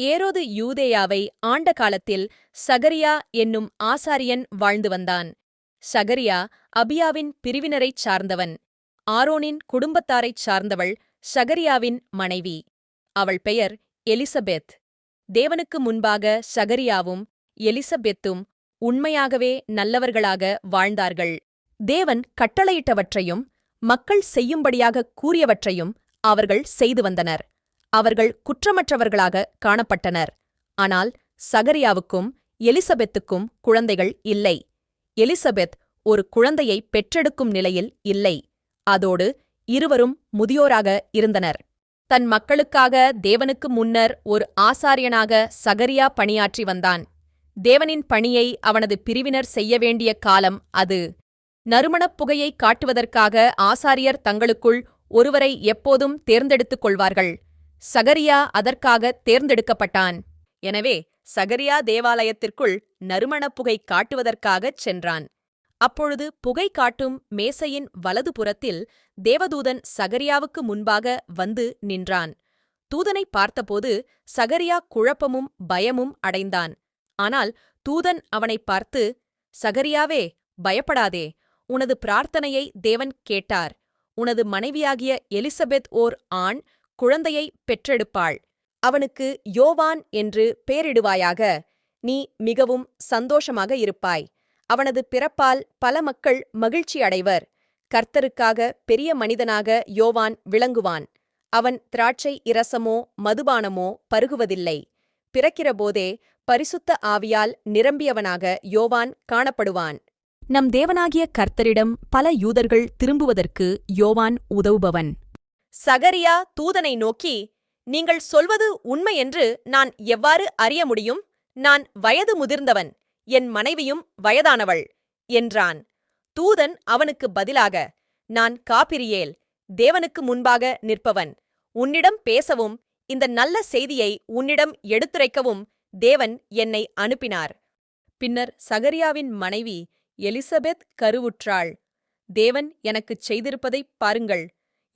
ஏரோது யூதேயாவை ஆண்ட காலத்தில் சகரியா என்னும் ஆசாரியன் வாழ்ந்து வந்தான். சகரியா அபியாவின் பிரிவினரைச் சார்ந்தவன். ஆரோனின் குடும்பத்தாரைச் சார்ந்தவள் சகரியாவின் மனைவி. அவள் பெயர் எலிசபெத். தேவனுக்கு முன்பாக சகரியாவும் எலிசபெத்தும் உண்மையாகவே நல்லவர்களாக வாழ்ந்தார்கள். தேவன் கட்டளையிட்டவற்றையும் மக்கள் செய்யும்படியாக கூறியவற்றையும் அவர்கள் செய்து வந்தனர். அவர்கள் குற்றமற்றவர்களாக காணப்பட்டனர். ஆனால் சகரியாவுக்கும் எலிசபெத்துக்கும் குழந்தைகள் இல்லை. எலிசபெத் ஒரு குழந்தையை பெற்றெடுக்கும் நிலையில் இல்லை. அதோடு இருவரும் முதியோராக இருந்தனர். தன் மக்களுக்காக தேவனுக்கு முன்னர் ஒரு ஆசாரியனாக சகரியா பணியாற்றி வந்தான். தேவனின் பணியை அவனது பிரிவினர் செய்ய வேண்டிய காலம் அது. நறுமணப் புகையை காட்டுவதற்காக ஆசாரியர் தங்களுக்குள் ஒருவரை எப்போதும் தேர்ந்தெடுத்துக் கொள்வார்கள். சகரியா அதற்காக தேர்ந்தெடுக்கப்பட்டான். எனவே சகரியா தேவாலயத்திற்குள் நறுமணப் புகை காட்டுவதற்காகச் சென்றான். அப்பொழுது புகை காட்டும் மேசையின் வலது புறத்தில் தேவதூதன் சகரியாவுக்கு முன்பாக வந்து நின்றான். தூதனை பார்த்தபோது சகரியா குழப்பமும் பயமும் அடைந்தான். ஆனால் தூதன் அவனை பார்த்து சகரியாவே பயப்படாதே. உனது பிரார்த்தனையை தேவன் கேட்டார். உனது மனைவியாகிய எலிசபெத் ஓர் ஆண் குழந்தையை பெற்றெடுப்பாள். அவனுக்கு யோவான் என்று பெயரிடுவாயாக நீ மிகவும் சந்தோஷமாக இருப்பாய். அவனது பிறப்பால் பல மக்கள் மகிழ்ச்சி அடைவர். கர்த்தருக்காக பெரிய மனிதனாக யோவான் விளங்குவான். அவன் திராட்சை இரசமோ மதுபானமோ பருகுவதில்லை. பிறக்கிறபோதே பரிசுத்த ஆவியால் நிரம்பியவனாக யோவான் காணப்படுவான். நம் தேவனாகிய கர்த்தரிடம் பல யூதர்கள் திரும்புவதற்கு யோவான் உதவுபவன். சகரியா தூதனை நோக்கி நீங்கள் சொல்வது உண்மையென்று நான் எவ்வாறு அறிய முடியும்? நான் வயது முதிர்ந்தவன் என் மனைவியும் வயதானவள் என்றான். தூதன் அவனுக்கு பதிலாக நான் காபிரியேல் தேவனுக்கு முன்பாக நிற்பவன். உன்னிடம் பேசவும் இந்த நல்ல செய்தியை உன்னிடம் எடுத்துரைக்கவும் தேவன் என்னை அனுப்பினார். பின்னர் சகரியாவின் மனைவி எலிசபெத் கருவுற்றாள் தேவன் எனக்குச் செய்திருப்பதைப் பாருங்கள்.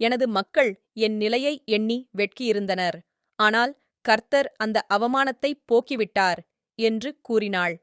எனது மக்கள் என் நிலையை எண்ணி வெட்கியிருந்தனர். ஆனால் கர்த்தர் அந்த அவமானத்தைப் போக்கிவிட்டார் என்று கூறினாள்.